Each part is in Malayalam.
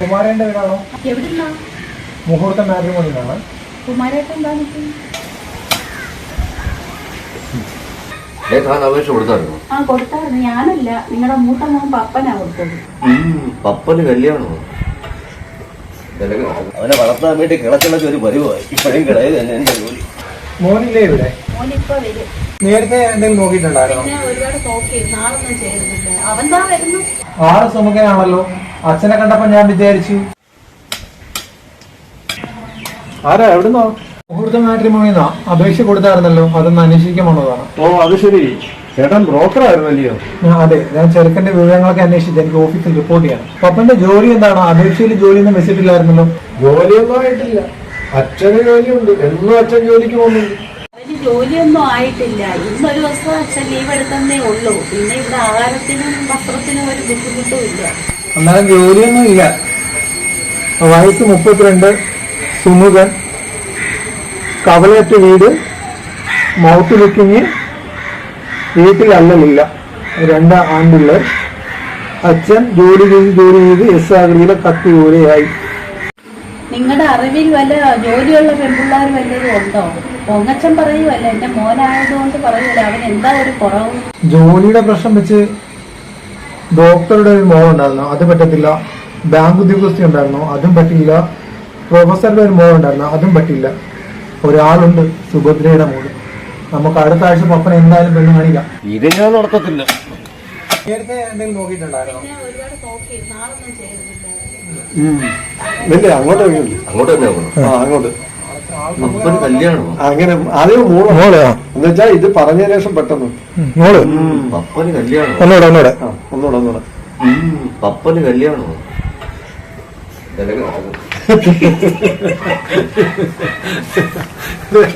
കുമാരന്റെ വീടാണോ? എവിടുന്നാ? മുഹൂർത്ത മാട്രിമോണിയിലാണ്. അപേക്ഷ കൊടുത്തായിരുന്നു? ആ കൊടുത്തായിരുന്നു. ഞാനല്ല നിങ്ങളുടെ മൂത്ത മോൻ പപ്പനാ കൊടുത്തത്. പപ്പന് കല്യാണോ അവനെ വളർത്താൻ വേണ്ടി കിളച്ചിളച്ച് ഒരു പരിവായി. ഇപ്പോഴും കിടയിൽ തന്നെ എന്റെ ജോലി. മോനില്ലേ ഇവിടെ? നേരത്തെ എന്തെങ്കിലും നോക്കിയിട്ടുണ്ടായിരുന്നു? ആറ് സുമുഖനാണല്ലോ. അച്ഛനെ കണ്ടപ്പോ ഞാൻ വിചാരിച്ചു. ആരാ? എവിടുന്നോ? മുഹൂർത്ത മാട്രിമോണിന്നാ. അപേക്ഷ കൊടുത്തായിരുന്നല്ലോ. അതൊന്ന് അന്വേഷിക്കാൻ വന്നതാണ് ഓ അത് ശരി. ചേട്ടൻ ബ്രോക്കർ ആയിരുന്നല്ലയോ ഞാൻ- അതെ ഞാൻ ചെറുക്കന്റെ വിവരങ്ങളൊക്കെ അന്വേഷിച്ച് എനിക്ക് ഓഫീസിൽ റിപ്പോർട്ട് ചെയ്യണം. പപ്പന്റെ ജോലി എന്താണ്? അപേക്ഷയിൽ ജോലി ഒന്നും വെച്ചിട്ടില്ലായിരുന്നല്ലോ. ജോലിയൊന്നും ആയിട്ടില്ല. അച്ഛന് ജോലിയുണ്ട്. എന്നും അച്ഛൻ ജോലിക്ക് പോകുന്നുണ്ട്. അവന് ജോലിയൊന്നും ആയിട്ടില്ല. ഇന്നൊരു ദിവസം അച്ഛൻ ലീവ് എടുത്തന്നേ ഉള്ളൂ. പിന്നെ ഇവിടെ ആഹാരത്തിനും വസ്ത്രത്തിനും ഒരു ബുദ്ധിമുട്ടും ഇല്ല. എന്നാലും ജോലിയൊന്നും ഇല്ല. വയസ്സ് മുപ്പത്തിരണ്ട് സുമുഖൻ കവലയറ്റ വീട് മൗത്ത് ലുക്കിങ് വീട്ടിൽ അല്ലലില്ല. രണ്ട് ആൺപിള്ളേർ. അച്ഛൻ ജോലി ചെയ്ത് ജോലി ചെയ്ത് എസ് ആകൃതിയിലെ കത്തി ജോലിയായി നിങ്ങളുടെ അറിവിൽ വല്ല ജോലിയുള്ള പെൺപിള്ളേർ വല്ലതും ഉണ്ടോ? പൊങ്ങച്ചൻ പറയുമല്ല എന്റെ മോനായതുകൊണ്ട് പറയുമല്ല അവൻ എന്താ ഒരു കുറവ്? ജോലിയുടെ പ്രശ്നം വെച്ച് ഡോക്ടറുടെ ഒരു മോൾ ഉണ്ടായിരുന്നു. അത് പറ്റത്തില്ല. ബാങ്ക് ഉദ്യോഗസ്ഥ ഉണ്ടായിരുന്നു. അതും പറ്റിയില്ല പ്രൊഫസറുടെ ഒരു മോൾ ഉണ്ടായിരുന്നു. അതും പറ്റില്ല. ഒരാളുണ്ട് സുഭദ്രയുടെ മോൾ. നമുക്ക് അടുത്ത ആഴ്ച പപ്പന എന്തായാലും പെണ്ണ് കാണിക്കാം. ഇത് ഞാൻ നടത്തത്തില്ല. നേരത്തെ എന്തെങ്കിലും നോക്കിയിട്ടുണ്ടായിരുന്നോ? അങ്ങോട്ട്? അങ്ങോട്ട് തന്നെ അങ്ങോട്ട്. കല്യാണോ അങ്ങനെ ആദ്യം മോൾ മോൾ എന്നുവെച്ചാ ഇത് പറഞ്ഞ ശേഷം പെട്ടെന്ന്. മോൾ. പപ്പന് കല്യാണം. ഒന്നൂടെ ഒന്നൂടെ. ആ ഒന്നൂടെ ഒന്നുകൂടെ പപ്പന് കല്യാണോ.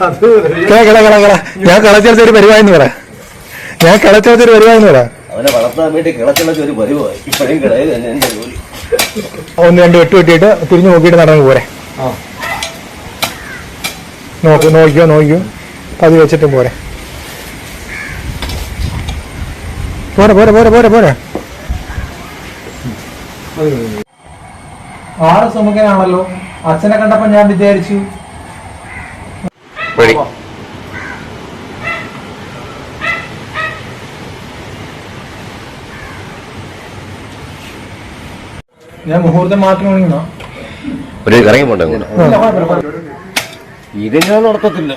അത് കേള കേള കേള കേള ഞാൻ കളച്ചെടുത്തൊരു പരിപാടി പറ. ഞാൻ കളച്ചെടുത്തൊരു പരിപാടി പറ. അവനെ വളർത്താൻ വേണ്ടി കിളച്ചിളച്ച് ഒരു പരിവായി ഇപ്പോഴും കിടയിൽ തന്നെ എന്റെ ജോലി. ഒന്ന് രണ്ട് വെട്ട് വെട്ടിയിട്ട് തിരിഞ്ഞു നോക്കിയിട്ട് നടന്നു പോരെ. ആ. നോക്കൂ നോക്കിയോ നോക്കിയോ പതി വെച്ചിട്ട് പോരെ. പോരെ പോരെ പോരെ പോരെ പോരെ. ആറ് സുമുഖനാണല്ലോ. അച്ഛനെ കണ്ടപ്പോ ഞാൻ വിചാരിച്ചു. ഞാൻ മുഹൂർത്തം മാത്രം ഒരു ഇറങ്ങി പോട്ടെ അങ്ങോട്ട് ഇത് നടത്തത്തില്ല